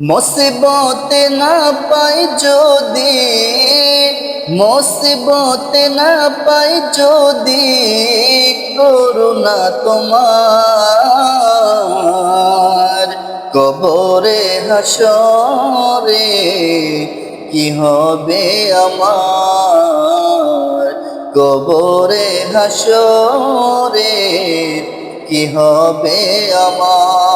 মুসিবতে না পাই যদি, মুসিবতে না পাই যদি, করুণা তোমার কবরে হাসরে, কি হবে আমার কবরে হাসরে, কি হবে আমার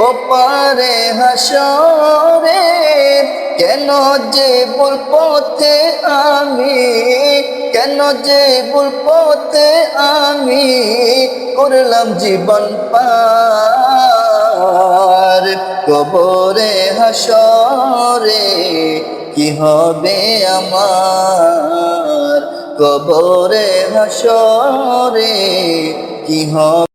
ও পারে হাসরে, কেন যে ভুল পথে আমি, কেন যে ভুল পথে আমি করলাম জীবন পার। কবরে হাসরে, কি হবে আমার? কবরে হাসরে, কি হবে